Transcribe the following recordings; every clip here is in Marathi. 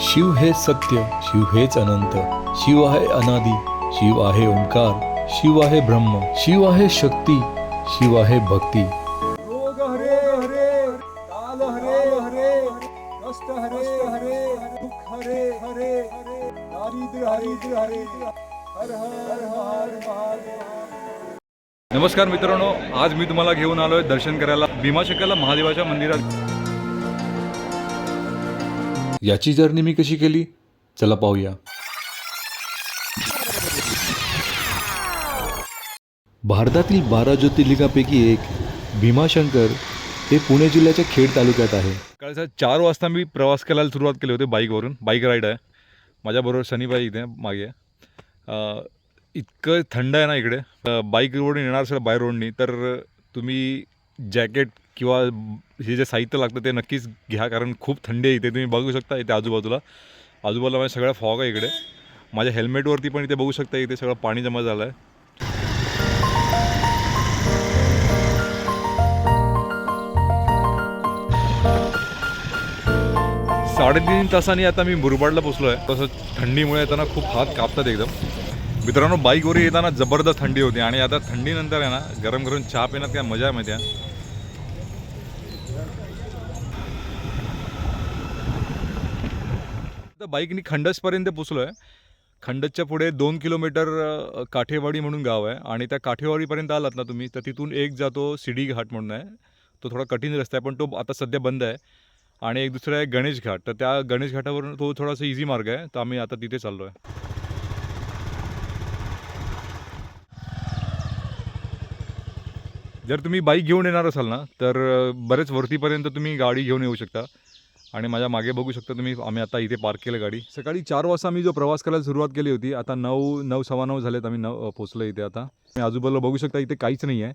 शिव हे सत्य शिव हेच अनंत. शिव आहे अनादी शिव आहे ओंकार. शिव आहे ब्रह्म शिव आहे शक्ती शिव आहे भक्ती. रोग हरे हरे काल हरे हरे कष्ट हरे हरे दुःख हरे हरे दारिद्र्य हरिद्र हरे हर हर हर महादेव. नमस्कार मित्रांनो आज मी तुम्हाला घेऊन आलो आहे दर्शन करायला. भीमाशंकरला महादेवाच्या मंदिरात. याची जर्नी मी कशी केली? चला पाहूया. भारतातील बारा ज्योतिर्लिंगापैकी एक भीमाशंकर हे पुणे जिल्ह्याच्या खेड तालुक्यात आहे. सकाळचा चार वाजता मी प्रवास करायला सुरुवात केली होती बाईकवरून. बाईक राईड आहे. माझ्याबरोबर शनीबाई इथे मागे. इतकं थंड आहे ना इकडे. बाईक रोडने येणार सर बाय रोडनी तर तुम्ही जॅकेट किंवा हे जे साहित्य लागतं ते नक्कीच घ्या कारण खूप थंडी आहे इथे. तुम्ही बघू शकता इथे आजूबाजूला. आजूबाजूला माझ्या सगळ्या फॉग आहे इकडे. माझ्या हेल्मेटवरती पण इथे बघू शकता इथे सगळं पाणी जमा झालं आहे साडेतीन तासांनी आता मी मुरबाडला पोचलो आहे तसं थंडीमुळे येताना खूप हात कापतात एकदम. मित्रांनो बाईकवर येताना जबरदस्त थंडी होती आणि आता थंडीनंतर आहे ना गरम गरम चहा पिण्यात काय मजा आहे माहिती आहे? तर बाईकनी खंडसपर्यंत पोचलो आहे खंडसच्या पुढे दोन किलोमीटर काठेवाडी म्हणून गाव आहे आणि त्या काठेवाडीपर्यंत आलात ना तुम्ही तर तिथून एक जातो सिडी घाट म्हणून आहे. तो थोडा कठीण रस्ता आहे पण तो आता सध्या बंद आहे. आणि एक दुसरा आहे गणेश घाट तर त्या गणेश घाटावरून तो थोडासा इझी मार्ग आहे तर आम्ही आता तिथे चाललो आहे जर तुम्ही बाईक घेऊन येणार असाल ना तर बरेच वरतीपर्यंत तुम्ही गाडी घेऊन येऊ शकता. आणि माझ्या मागे बघू शकता तुम्ही आम्ही आता इथे पार्क केलं गाडी. सकाळी चार वाजता आम्ही जो प्रवास करायला सुरुवात केली होती आता नऊ नऊ सव्वा नऊ झालेत आम्ही नऊ पोचलो इथे आता. तुम्ही आजूबाजूला बघू शकता इथे काहीच नाही आहे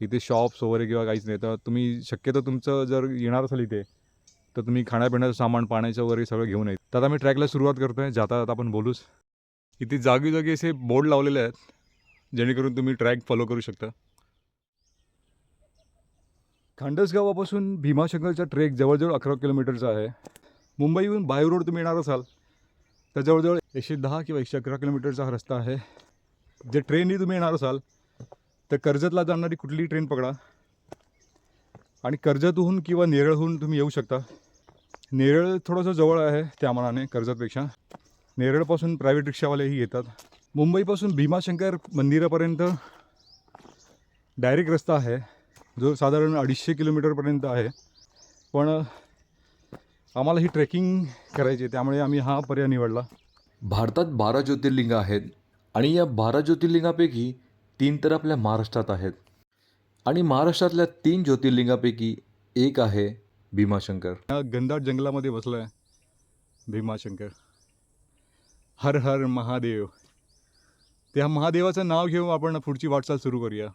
इथे शॉप्स वगैरे किंवा काहीच नाही. तर तुम्ही शक्यतो तुमचं जर येणार असेल इथे तर तुम्ही खाण्यापिण्याचं सामान पाण्याचं वगैरे सगळं घेऊन येत तर आता मी ट्रॅकला सुरुवात करतो आहे जाता जाता आपण बोलूच. इथे जागी जागी असे बोर्ड लावलेले आहेत जेणेकरून तुम्ही ट्रॅक फॉलो करू शकता. खांडसगावापासून भीमाशंकरचा ट्रेक जवळजवळ अकरा किलोमीटरचा आहे. मुंबईहून बाय रोड तुम्ही येणार असाल तर जवळजवळ एकशे दहा किंवा एकशे अकरा किलोमीटरचा हा रस्ता आहे. जे ट्रेननी तुम्ही येणार असाल तर कर्जतला जाणारी कुठलीही ट्रेन पकडा. आणि कर्जतहून किंवा नेरळहून तुम्ही येऊ शकता. नेरळ थोडंसं जवळ आहे त्या मानाने कर्जतपेक्षा. नेरळपासून प्रायव्हेट रिक्षावालेही येतात. मुंबईपासून भीमाशंकर मंदिरापर्यंत डायरेक्ट रस्ता आहे. जो साधारण अडीचशे किलोमीटरपर्यंत आहे. पण आम्हाला ही ट्रेकिंग करायची आहे, त्यामुळे आम्ही हा पर्याय निवडला. भारतात बारा ज्योतिर्लिंग आहेत आणि या बारा ज्योतिर्लिंगापैकी तीन तर आपल्या महाराष्ट्रात आहेत. आणि महाराष्ट्रातल्या तीन ज्योतिर्लिंगापैकी एक आहे भीमाशंकर. या गंधाट जंगलामध्ये बसलो आहे भीमाशंकर. हर हर महादेव. त्या महादेवाचं नाव घेऊन आपण पुढची वाटचाल सुरू करूया.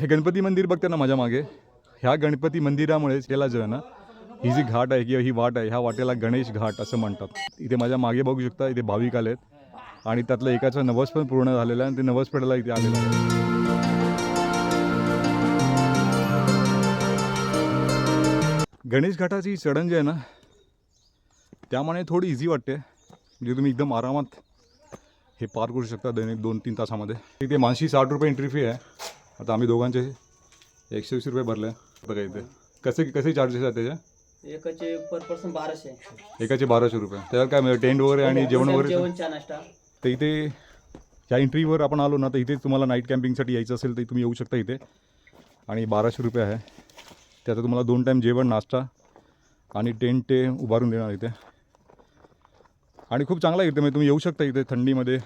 हे गणपती मंदिर बघते ना माझ्या मागे? ह्या गणपती मंदिरामुळेच याला जो आहे ना ही जी घाट आहे किंवा ही वाट आहे ह्या वाटेला गणेश घाट असं म्हणतात. इथे माझ्या मागे बघू शकता इथे भाविक आलेत. आणि त्यातलं एकाचं नवस पण पूर्ण झालेलं आहे आणि ते नवस फेडायला इथे आलेलं आहे. गणेश घाटाची चढण जी आहे ना त्यामुळे थोडी इझी वाटते. म्हणजे तुम्ही एकदम आरामात हे पार करू शकता दैनिक दोन तीन तासामध्ये. इथे मानशी साठ रुपये एंट्री फी आहे. आता आम्ही दोघांचे एकशे वीस रुपये भरले. बघा इथे. कसे कसे चार्जेस आहेत त्याचे? एकाचे पर पर्सन बाराशे. एकाचे बाराशे रुपये. त्याच्यात काय म्हणजे टेंट वगैरे आणि जेवण वगैरे? जेवण चहा नाश्ता. तर इथे ह्या एंट्रीवर आपण आलो ना तर इथे तुम्हाला नाईट कॅम्पिंगसाठी यायचं असेल तर तुम्ही येऊ शकता इथे. आणि बाराशे रुपये आहे. त्याचं तुम्हाला दोन टाईम जेवण नाश्ता आणि टेंट ते उभारून देणार इथे. आणि खूप चांगला आहे इथे. म्हणजे तुम्ही येऊ शकता इथे थंडीमध्ये.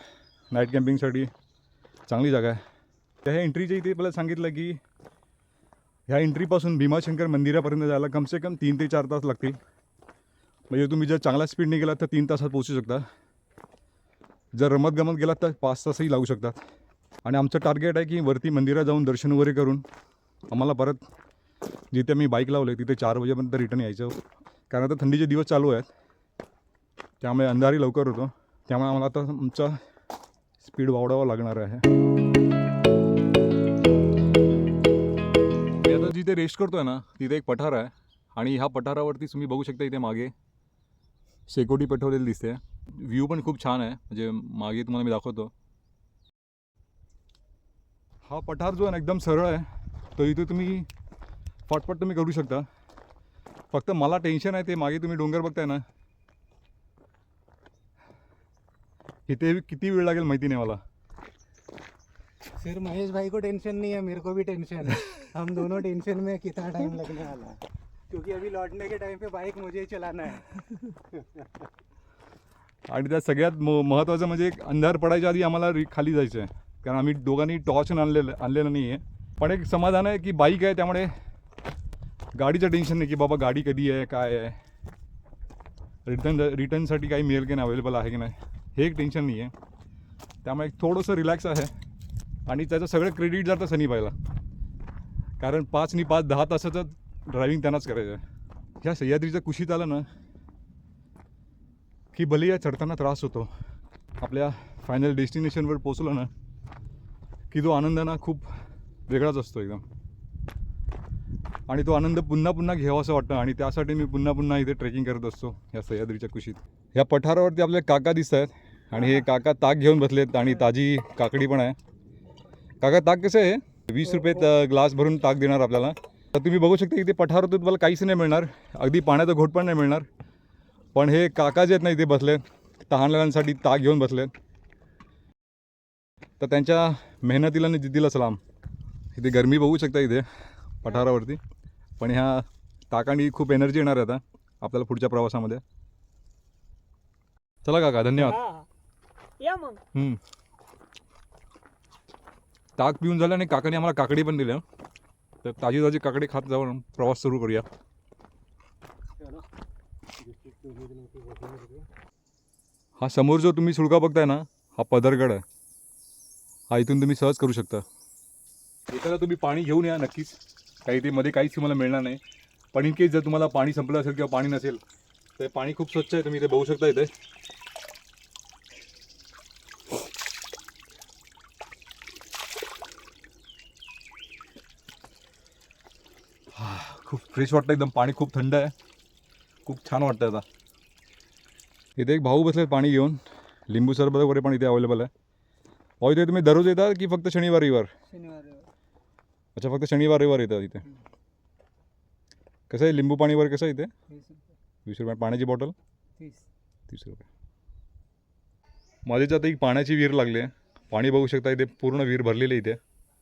नाईट कॅम्पिंगसाठी चांगली जागा आहे. त्या ह्या एंट्रीच्या इथे मला सांगितलं की ह्या एंट्रीपासून भीमाशंकर मंदिरापर्यंत जायला कमसे कम तीन ते चार तास लागतील. म्हणजे तुम्ही जर चांगल्या स्पीडने गेलात तर तीन तासात पोहोचू शकता. जर रमत गमत गेलात तर पाच तासही लागू शकतात. आणि आमचं टार्गेट आहे की वरती मंदिरात जाऊन दर्शन वगैरे करून आम्हाला परत जिथे मी बाईक लावले तिथे चार वाजेपर्यंत रिटर्न यायचं. कारण आता थंडीचे दिवस चालू आहेत. त्यामुळे अंधारी लवकर होतो. त्यामुळे आम्हाला आता आमचा स्पीड वाढवावा लागणार आहे. जिथे रेस्ट करतोय ना तिथे एक पठार आहे. आणि ह्या पठारावरती तुम्ही बघू शकता इथे मागे शेकोटी पेटवलेली दिसते. व्ह्यू पण खूप छान आहे. म्हणजे मागे तुम्हाला मी दाखवतो. हा पठार जो आहे ना एकदम सरळ आहे. तो इथे तुम्ही पटपट तुम्ही करू शकता. फक्त मला टेन्शन आहे ते मागे तुम्ही डोंगर बघताय ना. इथे किती वेळ लागेल माहिती नाही मला. फिर महेश भाई को टेंशन नहीं है मेरे को भी टेंशन है। हम दोनों टेंशन में कितना टाइम लगने वाला है? क्योंकि अभी लौटने के टाइम पे बाइक मुझे ही चलाना है। आणि त्यात सगळ्यात महत्त्वाचं म्हणजे एक अंधार पडायच्या आधी आम्हाला खाली जायचं आहे. कारण आम्ही दोघांनी टॉर्च आणलेलं आणलेलं नाही आहे. पण एक समाधान आहे की बाईक आहे त्यामुळे गाडीचं टेन्शन नाही की बाबा गाडी कधी आहे काय आहे. रिटर्न रिटर्नसाठी काही मिळेल की नाही अवेलेबल आहे की नाही हे एक टेन्शन नाही आहे. त्यामुळे एक थोडंसं रिलॅक्स आहे. आणि त्याचं सगळं क्रेडिट जातं सनी बाईला कारण पाचनी पाच दहा तासाचं ड्रायव्हिंग त्यांनाच करायचं आहे ह्या सह्याद्रीच्या कुशीत आलं ना की भले या चढताना त्रास होतो आपल्या फायनल डेस्टिनेशनवर पोचलो ना की तो आनंद ना खूप वेगळाच असतो एकदम. आणि तो आनंद पुन्हा पुन्हा घ्यावा असं वाटतं आणि त्यासाठी मी पुन्हा पुन्हा इथे ट्रेकिंग करत असतो या सह्याद्रीच्या कुशीत. ह्या पठारावरती आपले काका दिसत आहेत आणि हे काका ताक घेऊन बसलेत आणि ताजी काकडी पण आहे. काका ताक कसं आहे? वीस रुपयेत अ, ग्लास भरून ताक देणार आपल्याला. तर तुम्ही बघू शकता इथे पठारावरती तुम्हाला काहीच नाही मिळणार. अगदी पाण्याचा घोट पण नाही मिळणार. पण हे काका जे आहेत ना इथे बसलेत तहानलेल्यांसाठी ताक घेऊन बसलेत तर त्यांच्या मेहनतीला आणि जिद्दीला सलाम. इथे गरमी बघू शकता इथे पठारावरती. पण ह्या ताकांनी खूप एनर्जी येणार आहे आता आपल्याला पुढच्या प्रवासामध्ये. चला काका धन्यवाद. हा. या मग. ताक पिऊन झालं आणि काकाने आम्हाला काकडी पण दिल्या तर ताजी ताजी काकडी खात जाऊन प्रवास सुरू करूया. हा समोर जो तुम्ही सुळका बघताय ना हा पदरगड आहे. हा इथून तुम्ही सहज करू शकता. एखादा तुम्ही पाणी घेऊन या नक्कीच. काही ते मध्ये काहीच तुम्हाला मिळणार नाही. पण इन केस जर तुम्हाला पाणी संपलं असेल किंवा पाणी नसेल तर पाणी खूप स्वच्छ आहे तुम्ही इथे बघू शकता इथे. खूप फ्रेश वाटतं एकदम पाणी खूप थंड आहे. खूप छान वाटतं आता. इथे एक भाऊ बसले पाणी घेऊन. लिंबू सरबत वगैरे पण इथे अवेलेबल आहे. भाऊ इथे तुम्ही दररोज येतात की फक्त शनिवार रविवार? अच्छा फक्त शनिवार रविवार येतात इथे? कसं आहे लिंबू पाणी वगैरे कसं आहे इथे? वीस रुपये पाण्याची बॉटल तीस. रुपये. माझ्याच्या आता एक पाण्याची विहीर लागली आहे. पाणी बघू शकता इथे पूर्ण विहीर भरलेली इथे.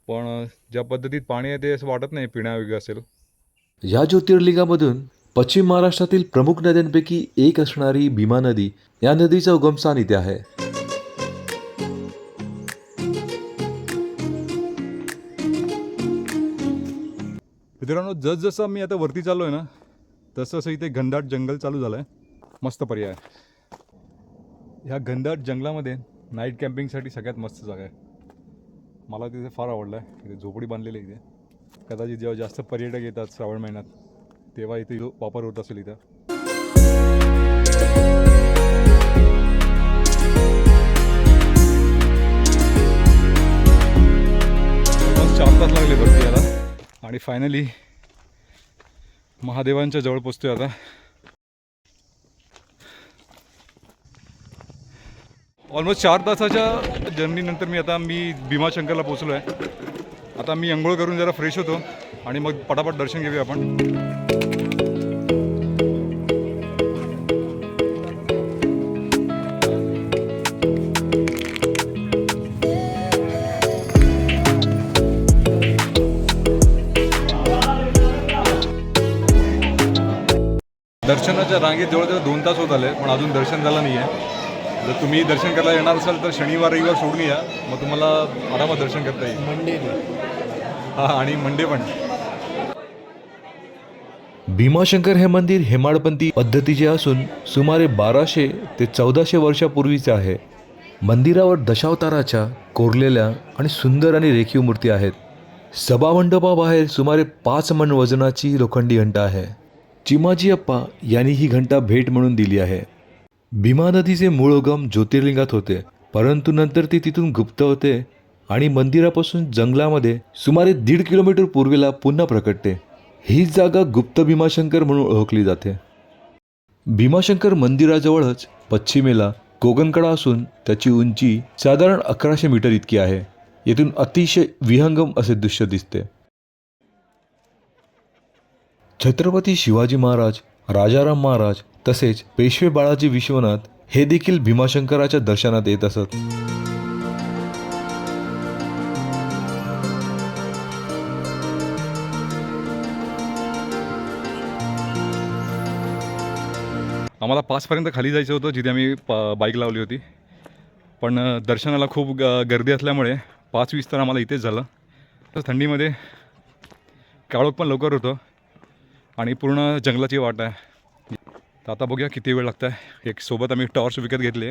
पण ज्या पद्धतीत पाणी आहे ते असं वाटत नाही पिण्यायोग्य असेल. या ज्योतिर्लिंगामधून पश्चिम महाराष्ट्रातील प्रमुख नद्यांपैकी एक असणारी भीमा नदी या नदीचा उगमस्थान इथे आहे. मित्रांनो जसजसं मी आता वरती चाललो आहे ना तसं इथे घनदाट जंगल चालू झालं आहे मस्त पर्याय ह्या घनदाट जंगलामध्ये नाईट कॅम्पिंगसाठी सगळ्यात मस्त जागा आहे. मला तिथे फार आवडलं आहे इथे झोपडी बांधलेली आहे इथे. कदाचित जेव्हा जास्त पर्यटक येतात श्रावण महिन्यात तेव्हा इथे वापर होत असेल इथं. चार तास लागले भरती याला आणि फायनली महादेवांच्या जवळ पोचतोय आता. ऑलमोस्ट चार तासाच्या जर्नीनंतर मी आता मी भीमाशंकरला पोचलो आहे आता मी अंघोळ करून जरा फ्रेश होतो आणि मग पटापट दर्शन घेऊया आपण. दर्शनाच्या रांगेत जवळजवळ दोन तास होत आले पण अजून दर्शन झालं नाही आहे जर तुम्ही दर्शन करायला येणार असाल तर शनिवार रविवार सोडून या. मग तुम्हाला आरामात दर्शन करता येईल. मंडे आणि मंडे पण. भीमाशंकर हे मंदिर हेमाडपंथी पद्धतीचे असून सुमारे बाराशे ते चौदाशे वर्षापूर्वीचे आहे. मंदिरावर दशावताराच्या कोरलेल्या आणि सुंदर आणि रेखीव मूर्ती आहेत. सभामंडपाबाहेर सुमारे पाच मन वजनाची लोखंडी घंटा आहे. चिमाजी अप्पा यांनी ही घंटा भेट म्हणून दिली आहे. भीमा नदीचे मूळ उगम ज्योतिर्लिंगात होते परंतु नंतर ती तिथून गुप्त होते आणि मंदिरापासून जंगलामध्ये सुमारे दीड किलोमीटर पूर्वेला पुन्हा प्रकटते. ही जागा गुप्त भीमाशंकर म्हणून ओळखली जाते. भीमाशंकर मंदिराजवळच पश्चिमेला कोकणकडा असून त्याची उंची साधारण अकराशे मीटर इतकी आहे. येथून अतिशय विहंगम असे दृश्य दिसते. छत्रपती शिवाजी महाराज राजाराम महाराज तसेच पेशवे बाळाजी विश्वनाथ हे देखील भीमाशंकराच्या दर्शनात येत असत. आम्हाला पाचपर्यंत खाली जायचं होतं जिथे आम्ही प बाईक लावली होती. पण दर्शनाला खूप ग गर्दी असल्यामुळे पाच वीस तर आम्हाला इथेच झालं. तर थंडीमध्ये काळोख पण लवकर होतं आणि पूर्ण जंगलाची वाट आहे. तर आता बघूया किती वेळ लागत आहे एक सोबत आम्ही टॉर्च विकत घेतले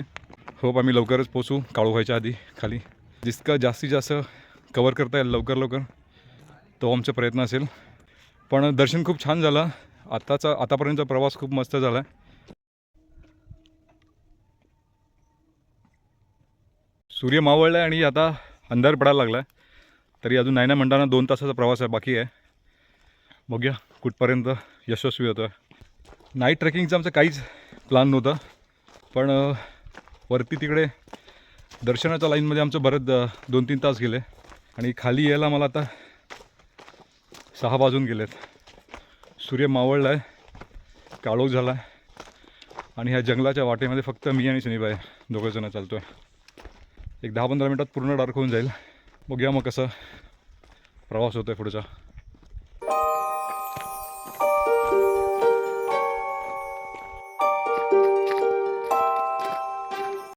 होप आम्ही लवकरच पोचू काळोख व्हायच्या आधी खाली. जितकं जास्तीत जास्त कवर करता येईल लवकर लवकर तो आमचा प्रयत्न असेल. पण दर्शन खूप छान झालं. आत्ताचा आतापर्यंतचा प्रवास खूप मस्त झाला. आहे सूर्य मावळला आहे आणि आता अंधार पडायला लागला आहे तरी अजून नाही ना म्हणताना दोन तासाचा प्रवास आहे बाकी आहे. बघूया कुठपर्यंत यशस्वी होतं नाईट ट्रेकिंगचं आमचं काहीच प्लॅन नव्हतं. पण वरती तिकडे दर्शनाच्या लाईनमध्ये आमचं बरंच दोन तीन तास गेले. आणि खाली यायला मला आता सहा वाजून गेलेत. सूर्य मावळला आहे काळोख झाला आहे आणि ह्या जंगलाच्या वाटेमध्ये फक्त मी आणि सुनीबाई दोघंजणं चालतो आहे एक दहा पंधरा मिनटात पूर्ण डार्क होऊन जाईल. बघूया मग कसं प्रवास होतो आहे पुढचा.